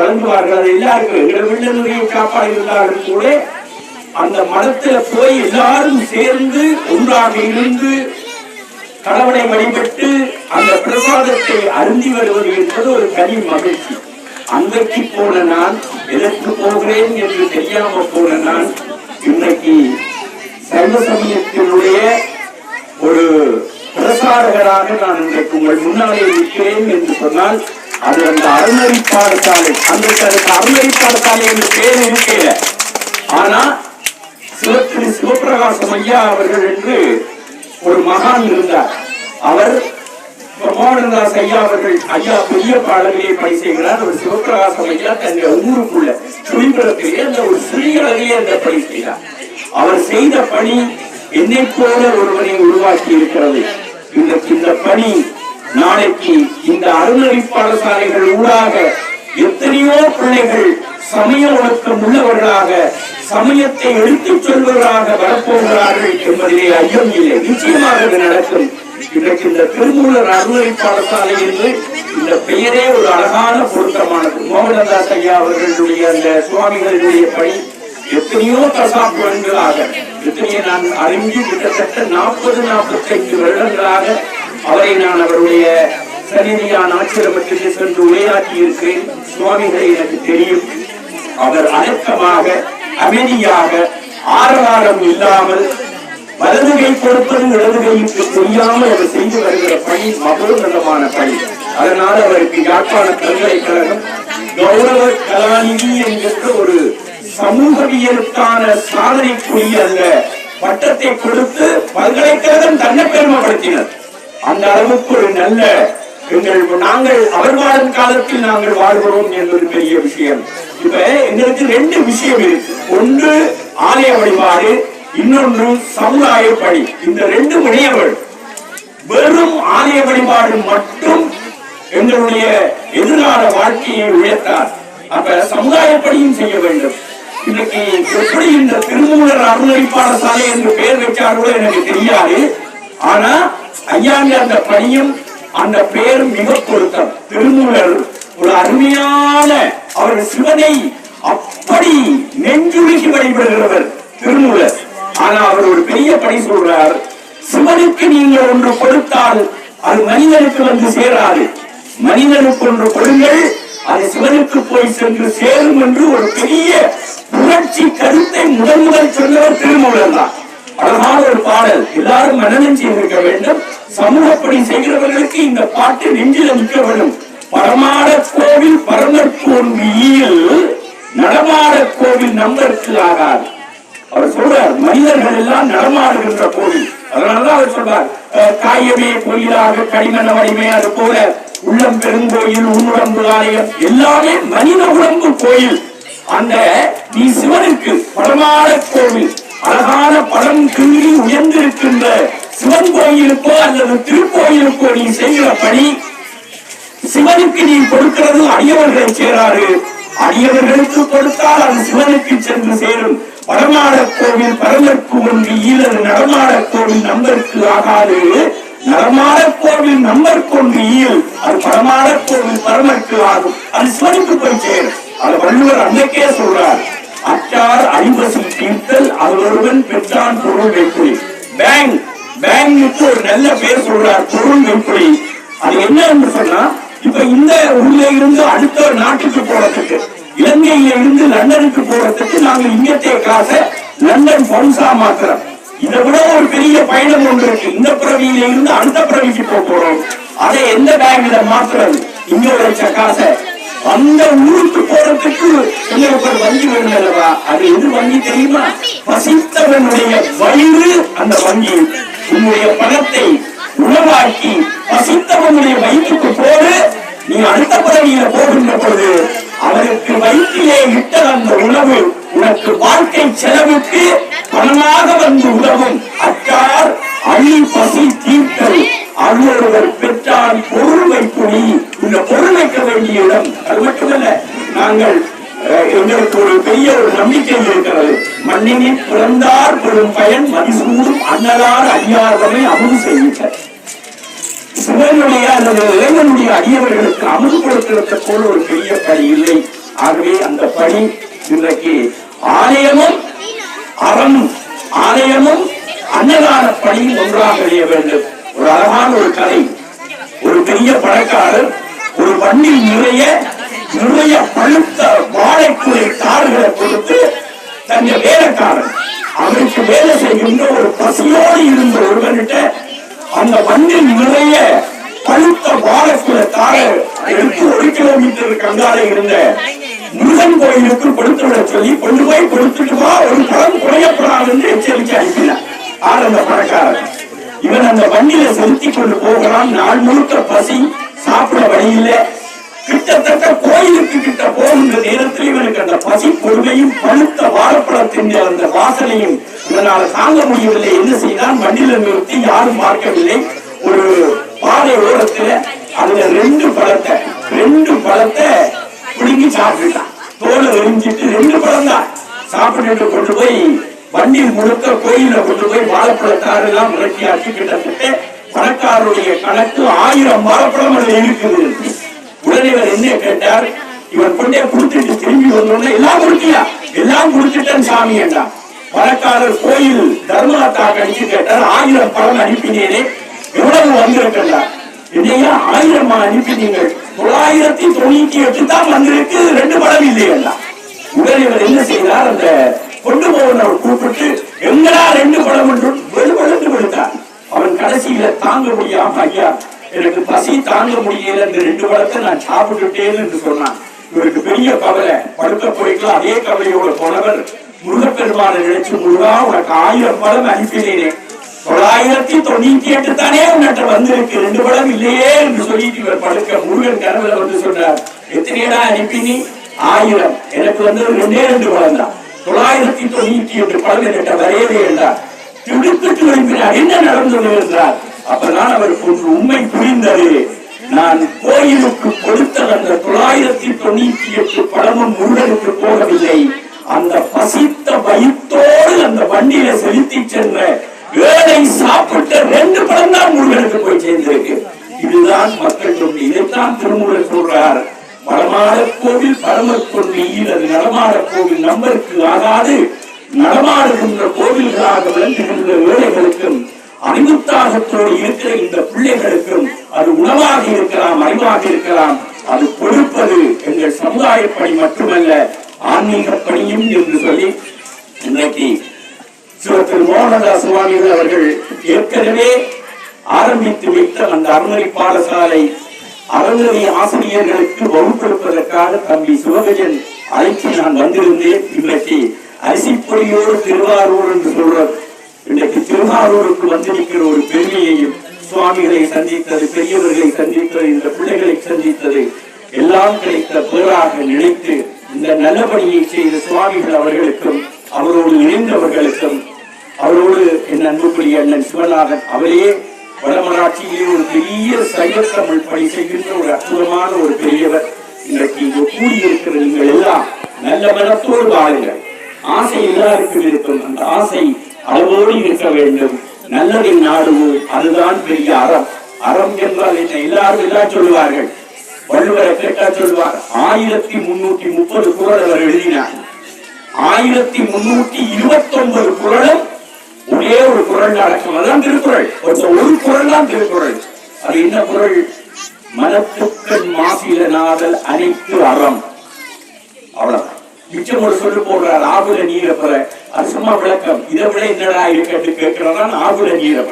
வழங்குவார்கள் அது எல்லாருக்கும் எங்களை வீட்டில் சாப்பாடு இருந்தாலும் கூட அந்த மடத்துல போய் எல்லாரும் சேர்ந்து ஒன்றாக இருந்து கடவுளை வழிபட்டு அந்த பிரசாதத்தை அருந்தி வருவது என்பது ஒரு தனி மகிழ்ச்சி. அன்றைக்கு போன நான் எதற்கு போகிறேன் என்று தெரியாம போன நான் இன்னைக்கு சைவ சமயத்தினுடைய ஒரு பிரசாரகராக நான் இன்றைக்கு உங்கள் முன்னாலே இருக்கிறேன் என்று சொன்னால் அது அந்த அறநெறி பாடசாலை அன்றைக்கு அதுக்கு அறநெறி என்று பேர் இருக்கையில ஆனா சிவத்திரி சிவபிரகாசம் ஐயா அவர்கள் என்று ஒரு மகான் இருந்தார். அவர் பிரமானந்தாஸ் ஐயா அவர்கள் ஐயா பெரிய பாடலையே பணி செய்கிறார். ஒரு சிவபிரகாசம் ஐயா தன்னுடைய ஊருக்குள்ள சுழிபுரத்திலே அந்த ஒரு சிறியளவிலே அந்த பணி செய்தார். அவர் செய்த பணி என்னை போல ஒருவனை உருவாக்கி இருக்கிறது. இந்த இந்த பணி நாளைக்கு இந்த அருணறி பாடசாலைகள் ஊடாக எத்தனையோ பிள்ளைகள் சமய ஒழுக்கம் உள்ளவர்களாக சமயத்தை எடுத்துச் சொல்வர்களாக வரப்போகிறார்கள் என்பதிலே ஐயம் இல்லை. நிச்சயமாக இது நடக்கும். இன்றைக்கு இந்த திருமூலர் அருணறி பாடசாலை என்று இந்த பெயரே ஒரு அழகான பொருத்தமானது. மோகனதாஸ் ஐயா அவர்களுடைய அந்த சுவாமிகளுடைய பணி எத்தனையோ தசாப்தங்களாக எத்தனையோ நான் அறிஞ்சு கிட்டத்தட்ட நாற்பது நாற்பத்தைந்து வருடங்களாக அவரை நான் அவருடைய சன்னிதியான ஆச்சிரமத்திற்கு சென்று உரையாற்றி இருக்கிறேன் சுவாமிகளை எனக்கு தெரியும். அவர் அடக்கமாக அமைதியாக ஆரவாரம் இல்லாமல் வலது கை கொடுப்பது இடது கைக்கு தெரியாமல் அவர் செய்து வருகிற பணி மகோன்னதமான பணி. அதனால் அவருக்கு யாழ்ப்பாண பல்கலைக்கழகம் கௌரவ கலாநிதி என்கின்ற ஒரு சமூகவியலுக்கான சாதனைக்குரிய அந்த பட்டத்தை கொடுத்து பல்கலைக்கழகம் தன்னை பெருமைப்படுத்தினர். அந்த அளவுக்கு ஒரு நல்ல எங்கள் நாங்கள் அவர் வாழும் காலத்தில் நாங்கள் வாழ்கிறோம் என்பது பெரிய விஷயம். இப்ப எங்களுக்கு ரெண்டு விஷயம் இருக்கு. ஒன்று ஆலய வழிபாடு இன்னொன்று சமுதாய பணி. இந்த ரெண்டு விடயங்கள் வெறும் ஆலய வழிபாடு மட்டும் எங்களுடைய எதிர்கால வாழ்க்கையை உயர்த்தார். அப்ப சமுதாய பணியும் செய்ய வேண்டும். இன்னைக்கு எப்படி இந்த திருமூலர் அருணை சாலை என்று பெயர் வச்சார்களோ எனக்கு தெரியாது. ஆனா ஐயாங்க அந்த பணியும் அந்த பெயரும் மிக பொருத்தம். திருமூலர் ஒரு அருமையான அவர் சிவனை அப்படி நெஞ்சுருகி வழிபடுகிறவர் திருமூலர். ஆனா அவர் ஒரு பெரிய பணி சொல்றார். சிவனுக்கு நீங்க ஒன்று கொடுத்தால் அது மனிதனுக்கு வந்து சேராது. மனிதனுக்கு ஒன்று கொடுங்கள் அது சிவனுக்கு போய் சென்று சேரும் என்று ஒரு பெரிய புரட்சி கருத்தை முதல் முதல் சொன்னவர் திருமூலர் தான். அழகான ஒரு பாடல். எல்லாரும் மனநம் செய்திருக்க வேண்டும். சமூக செய்கிறவர்களுக்கு இந்த பாட்டு நெஞ்சில நிற்க வேண்டும். பரமாட கோவில் பரமற்கு ஈயில் நடமாட கோவில் நம்பருக்கு ஆகாது. அவர் சொல்றார் மனிதர்கள் எல்லாம் நடமாடுகின்ற கோவில். அதனாலதான் அவர் சொல்றார் காயவே காயமே கோயிலாக கைமன வரைமே அது போல உள்ளம் பெருங்கோயில் உன்னுடம்பு ஆலயம் எல்லாமே மனித உடம்பு கோயில். அந்த நீ சிவனுக்கு பரமாட கோவில் அழகான பழம் கீழி உயர்ந்திருக்கின்ற சிவன் கோயிலுக்கோ அல்லது திருக்கோயிலுக்கோ நீ செய்கிற பணி சிவனுக்கு நீ கொடுக்கிறது அடியவர்கள் சேராறு அடியவர்களுக்கு கொடுத்தால் அது சிவனுக்கு சென்று சேரும். பரமாட கோவில் பரமற்கு ஒன்று ஈழது நடமாட கோவில் நம்பருக்கு ஆகாது. நடமாட கோவில் நம்பர் கொண்டு ஈல் அது பரமாட கோவில் பரமற்கு ஆகும். அது சிவனுக்கு போய் சேரும். அது வள்ளுவர் அன்னைக்கே சொல்றார். அச்சார் ஐம்பசி தீர்த்தல் அவருடன் பெற்றான் பொருள் வைப்புரி பேங்க் பேங்க் ஒரு நல்ல பேர் சொல்றார் பொருள் வைப்புரி அது என்ன என்று சொன்னா இப்ப இந்த ஊர்ல இருந்து அடுத்த நாட்டுக்கு போறதுக்கு இலங்கையில இருந்து லண்டனுக்கு போறதுக்கு நாங்க இங்கத்தே காசை லண்டன் பவுன்ஸா மாத்துறோம். இதை விட ஒரு பெரிய பயணம் ஒன்று இருக்கு. இந்த பிறவியில இருந்து அடுத்த பிறவிக்கு போக போறோம். அதை எந்த பேங்க்ல மாத்துறது? இங்க உழைச்ச காசை. அந்த ஊருக்கு போறதுக்கு எங்களுக்கு ஒரு வங்கி வேணும் அல்லவா? அது எது வங்கி தெரியுமா? பசித்தவனுடைய வயிறு அந்த வங்கி வேண்டிய இடம் அது மட்டுமல்ல நாங்கள் எங்களுக்கு ஒரு பெரிய ஒரு நம்பிக்கை இருக்கிறது. மண்ணினில் பிறந்தார் பெரும் பயன் மதிசூடும் அன்னலார் அடியார்களை அமுது செய்கின்ற சிவனுடைய அல்லது இளைஞனுடைய அடியவர்களுக்கு அமுது கொடுக்கிறது போல ஒரு பெரிய பணி இல்லை. ஆகவே அந்த பணி இன்றைக்கு ஆலயமும் அறமும் ஆலயமும் அன்னதான பணியும் ஒன்றாக இணைய வேண்டும். ஒரு அழகான ஒரு கதை. ஒரு பெரிய பணக்காரர் ஒரு வண்டில் நிறைய நிறைய பழுத்த வாழைக்குலை காடுகளை கொடுத்து தங்க வேலைக்காரன் அவருக்கு வேலை செய்கின்ற ஒரு பசியோடு இருந்த ஒருவன்கிட்ட அந்த வண்டில் நிறைய பழுத்த வாழைக்குலை தாரை எடுத்து ஒரு கிலோமீட்டர் கங்கால இருந்த முருகன் கோயிலுக்கு கொடுத்து விட சொல்லி கொண்டு போய் கொடுத்துட்டு வா ஒரு பழம் குறையப்படாது என்று எச்சரிக்கை அனுப்பினார் ஆனந்த பணக்காரன். இவன் அந்த வண்டியில செலுத்தி கொண்டு போகிறான் நாள் முழுக்க பசி சாப்பிட வழி இல்லை கிட்டத்தட்ட கோயிலுக்கு கிட்ட போகின்ற நேரத்தில் இவனுக்கு அந்த பசி கொடுமையும் பழுத்த வாழைப்பழத்தின் அந்த வாசனையும் இதனால் தாங்க முடியவில்லை. என்ன செய்தான்? வண்டியில நிறுத்தி யாரும் பார்க்கவில்லை. ஒரு பாறை ஓரத்துல அதுல ரெண்டு பழத்தை ரெண்டு பழத்தை பிடுங்கி சாப்பிட்டுட்டான். தோலை எரிஞ்சிட்டு ரெண்டு பழம் தான் சாப்பிட்டுட்டு கொண்டு போய் வண்டியில் முழுக்க கோயில கொண்டு போய் வாழைப்பழத்தாறு எல்லாம் விரட்டியாக்கி கிட்டத்தட்ட பணக்காரருடைய கணக்கு ஆயிரம் வாழைப்பழம் அதுல இருக்குது. உடனே இவர் என்ன கேட்டார்? இவர் கொண்டே கொடுத்துட்டு திரும்பி வந்தோடனே எல்லாம் கொடுத்தியா எல்லாம் கொடுத்துட்டேன் சாமி என்றான் பணக்காரர் கோயில் தர்மலத்தா கழிச்சு கேட்டார். ஆயிரம் பழம் அனுப்பினேனே எவ்வளவு வந்திருக்கின்றார் இல்லையா ஆயிரம் அனுப்பினீங்கள் தொள்ளாயிரத்தி தொண்ணூத்தி எட்டு தான் வந்திருக்கு ரெண்டு படம் இல்லையா உடனே இவர் என்ன செய்தார்? அந்த கொண்டு போவனர் கூப்பிட்டு எங்கடா ரெண்டு படம்? என்று வெளுவெழுந்து விழுத்தார் அவன் கடைசியில தாங்க முடியாம ஐயா எனக்கு பசி தாங்க முடியல இந்த ரெண்டு பழத்தை நான் சாப்பிட்டுட்டேன்னு என்று சொன்னான். இவருக்கு பெரிய கவலை. படுக்க போய்க்கலாம் அதே கவலையோட போனவர் முருகப்பெருமானை நினைச்சு முருகா உனக்கு ஆயிரம் படம் அனுப்பினேனே. தொள்ளாயிரத்தி தொண்ணூத்தி எட்டு தானே உன்னிட்ட வந்திருக்கு. ரெண்டு படம் இல்லையே என்று சொல்லிட்டு இவர் படுக்க முருகன் கனவுல வந்து சொன்னார் எத்தனையடா அனுப்பினி? ஆயிரம். எனக்கு வந்து ரெண்டே ரெண்டு படம் தான். தொள்ளாயிரத்தி தொண்ணூத்தி எட்டு படம் என்கிட்ட வரையவே என்றார் துடித்துட்டு விரும்பினார் என்ன நடந்தது என்றார் அப்பதான் அவருக்கு ஒன்று உண்மை புரிந்தது நான் கோயிலுக்கு கொடுத்த அந்த தொள்ளாயிரத்தி தொண்ணூத்தி எட்டு படமும் முருகனுக்கு போகவில்லை. அந்த பசித்த வயிற்றோடு அந்த வண்டியில செலுத்தி சென்ற வேலை சாப்பிட்ட ரெண்டு படம் தான் முருகனுக்கு போய் சேர்ந்திருக்கு. இதுதான் மக்கள் தொண்டு இதைத்தான் திருமூலர் சொல்றார். வடமாட கோவில் பரமர் கொள்கையில் அது நடமாட கோவில் நம்பருக்கு ஆகாது. நடமாடுகின்ற கோவில்களாக விளங்குகின்ற ஏழைகளுக்கும் அறிவுத்தாகத்தோடு இருக்கிற இந்த பிள்ளைகளுக்கும் அது உணவாக இருக்கலாம் அறிவாக இருக்கலாம். அது கொடுப்பது எங்கள் சமுதாய பணி மட்டுமல்ல ஆன்மீக பணியும் என்று சொல்லி இன்றைக்கு திரு மோகனதாஸ் சுவாமிகள் அவர்கள் ஏற்கனவே ஆரம்பித்து வைத்த அந்த அறநெறி பாடசாலை அறநெறி ஆசிரியர்களுக்கு வகுப்பெடுப்பதற்காக தம்பி சிவகஜன் அழைத்து நான் வந்திருந்தேன். இன்றைக்கு அரிசிப்பொடியோடு திருவாரூர் என்று சொல்றார் இன்றைக்கு திருவாரூருக்கு வந்திருக்கிற ஒரு பெருமையையும் சுவாமிகளை சந்தித்தது பெரியவர்களை சந்தித்தது இந்த பிள்ளைகளை சந்தித்தது எல்லாம் கிடைத்த பேராக நினைத்து இந்த நல்ல பணியை செய்த சுவாமிகள் அவர்களுக்கும் அவரோடு இணைந்தவர்களுக்கும் அவரோடு என் அன்புக்குரிய அண்ணன் சிவநாதன் அவரே வடமராட்சியிலே ஒரு பெரிய சைவ தமிழ் பணி செய்கின்ற ஒரு அற்புதமான ஒரு பெரியவர். இன்றைக்கு இங்கு கூடியிருக்கிற நீங்கள் எல்லாம் நல்ல மனத்தோடு வாழுங்கள். ஆசை எல்லாருக்கும் இருக்கும். அந்த ஆசை அளவோடு இருக்க வேண்டும். நல்லதை நாடுவோம். அதுதான் பெரிய அறம். அறம் என்றால் என்ன? எல்லாரும் எல்லாம் சொல்லுவார்கள்? வள்ளுவரை கேட்டா சொல்வார் ஆயிரத்தி முன்னூத்தி முப்பது குரல் அவர் எழுதினார். ஆயிரத்தி முன்னூத்தி இருபத்தி ஒன்பது குரலும் ஒரே ஒரு குரல் அடக்கம். அதான் திருக்குறள். ஒரு குரல் தான் திருக்குறள். அது என்ன குரல்? மனத்துக்கள் மாசில நாதல் அனைத்து அறம். அவ்வளவுதான். மிச்சம் ஒரு சொல்லு போடுறாரு ஆகுல நீரை அது சும்மா விளக்கம். இதை விட என்னடா இருக்கட்டு கேட்கிறதான் ஆகுல நீரை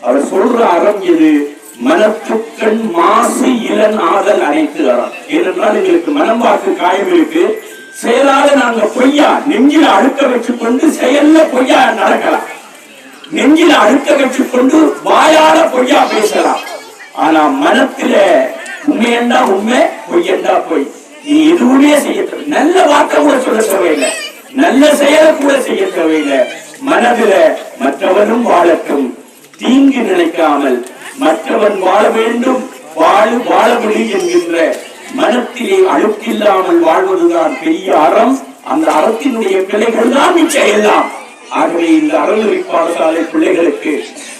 அவர் சொல்ற அறம் எது? மனத்துக்கண் மாசு இளன் ஆதல் அனைத்து அறம் ஏனென்றால் எங்களுக்கு மனம் வாக்கு காயம் இருக்கு. செயலால நாங்க பொய்யா நெஞ்சில அழுக்க வச்சுக் கொண்டு செயல்ல பொய்யா நடக்கலாம். நெஞ்சில அழுக்க வச்சுக் கொண்டு வாயால பொய்யா பேசலாம். ஆனா மனத்துல உண்மையண்டா உண்மை பொய்யண்டா பொய். நீ எதுவுமே செய்ய நல்ல வார்த்தை கூட சொல்ல தேவையில்லை நல்ல செயலை கூட செய்ய தேவையில்லை மனதில மற்றவனும் வாழட்டும். தீங்கு நினைக்காமல் மற்றவன் வாழ வேண்டும். வாழு வாழ முடியும் என்கின்ற மனத்திலே அழுக்கில்லாமல் வாழ்வதுதான் பெரிய அறம். அந்த அறத்தினுடைய பிள்ளைகள் தான் மிச்சம் ஆகவே இந்த அறநெறி பாடசாலை பிள்ளைகளுக்கு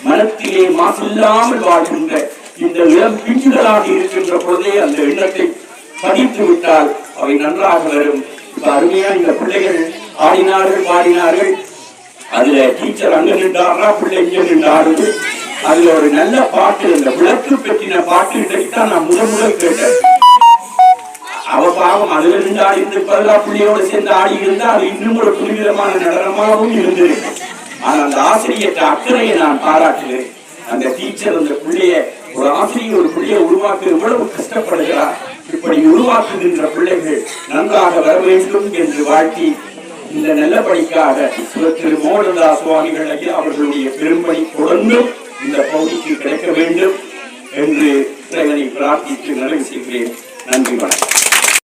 மனத்திலே மாசில்லாமல் வாழ்கின்ற இந்த இளம் பிஞ்சுகளாக இருக்கின்ற பொழுதே அந்த எண்ணத்தை படித்து விட்டால் அவை நன்றாக வரும். இப்ப அருமையா இந்த பிள்ளைகள் ஆடினார்கள் பாடினார்கள். அதுல டீச்சர் அங்க நின்றாரா பிள்ளை இங்க நின்றாரு அதுல ஒரு நல்ல பாட்டு இந்த விளக்கு பெற்றின பாட்டு இன்றைக்குத்தான் நான் முதல் முதல் கேட்டேன். அவ பாவம் அதுல நின்று ஆடி இருந்திருப்பதா பிள்ளையோட சேர்ந்து ஆடி இருந்தா அது இன்னும் ஒரு புனிதமான நடனமாகவும் இருந்திருக்கு ஆனா அந்த ஆசிரியர் அக்கறையை நான் பாராட்டுகிறேன். அந்த டீச்சர் அந்த பிள்ளைய ஒரு ஆசிரியர் ஒரு பிள்ளைய உருவாக்க எவ்வளவு கஷ்டப்படுகிறார். இப்படி உருவாக்குகின்ற பிள்ளைகள் நன்றாக வர வேண்டும் என்று வாழ்த்தி இந்த நல்ல பணிக்காக திரு மோகனதாஸ் சுவாமிகள் ஐயா அவர்களுடைய பெரும்பணி தொடர்ந்து இந்த பகுதிக்கு கிடைக்க வேண்டும் என்று இறைவனை பிரார்த்தித்து நிறைவு செய்கிறேன். நன்றி வணக்கம்.